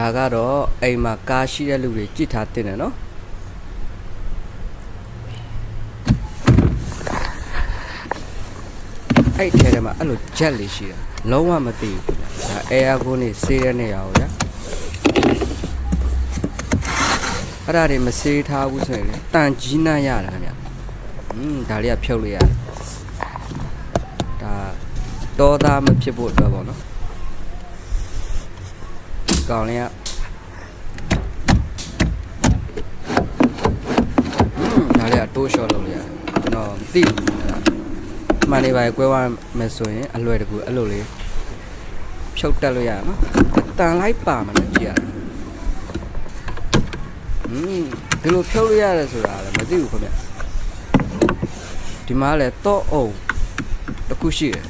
ဒါကတော့အိမ်မှာကားရှိတဲ့လူတွေကြည့်ထားတင်တယ်နော်အဲ့ထဲထဲမှာအဲ့လိုဂျက်လေးရှိတာလုံးဝမသိဘူးခင်ဗျာဒါအဲယာကွန်းနေစေးတဲ့နေရာကိုဗျာအဲ့ဒါတွေမစေးထားဘူးဆိုရင်လေတန်ကြီးနားရတာဗျာอืมဒါလေးကဖြုတ်လိုက်ရတယ်ဒါတောသားမဖြစ်ဖို့အတွက်ပေါ့နော် ကောင်လေးကဒါလေးကတိုးလျှော့လုပ်လိုက်ရတယ်ကျွန်တော်မသိဘူးအဲ့ဒါမှန်နေပါရဲ့ကွဲသွားမယ်ဆိုရင်အလွယ်တကူအဲ့လိုလေးဖြုတ်တက်လို့ရရနော်တန်လိုက်ပါမလို့ကြည့်ရတယ်อืมဒီလိုဖြုတ်လို့ရတယ်ဆိုတာလည်းမသိဘူးခင်ဗျဒီမှာလည်းတော့အုံတစ်ခုရှိတယ်